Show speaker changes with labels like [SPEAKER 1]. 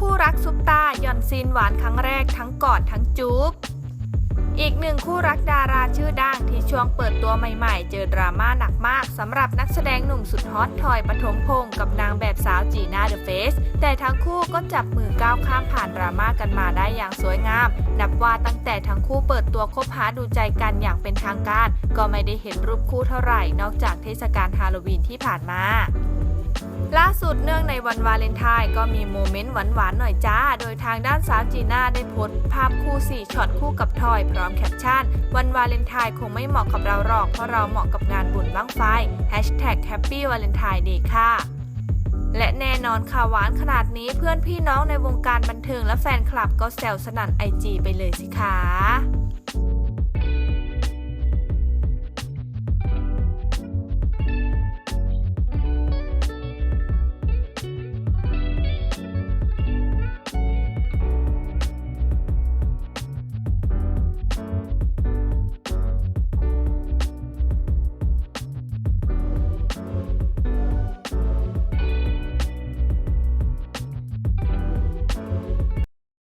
[SPEAKER 1] คู่รักซุปตาหย่อนซีนหวานครั้งแรกทั้งกอดทั้งจูบอีกหนึ่งคู่รักดาราชื่อดังที่ช่วงเปิดตัวใหม่ๆ เจอดราม่าหนักมากสำหรับนักแสดงหนุ่มสุดฮอตทอยปฐมพงศ์กับนางแบบสาวจีน่าเดอะเฟสแต่ทั้งคู่ก็จับมือก้าวข้ามผ่านดราม่ากันมาได้อย่างสวยงาม นับว่าตั้งแต่ทั้งคู่เปิดตัวคบหาดูใจกันอย่างเป็นทางการ ก็ไม่ได้เห็นรูปคู่เท่าไหร่ นอกจากเทศกาลฮาโลวีนที่ผ่านมาล่า สุดเนื่องในวันวาเลนไทน์ก็มีโมเมนต์หวานๆหน่อยจ้า โดยทางด้านสาวจีน่าได้โพสต์ภาพคู่ 4ช็อตคู่กับทอยพร้อมแคปชั่น วันวาเลนไทน์คงไม่เหมาะกับเราหรอก เพราะเราเหมาะกับงานบุญบ้างไฟ Hashtag Happy Valentine Day ค่ะและแน่นอนค่ะหวานขนาดนี้เพื่อนพี่น้องในวงการบันเทิงและแฟนคลับก็แซวสนั่นไอจีไปเลยสิคะ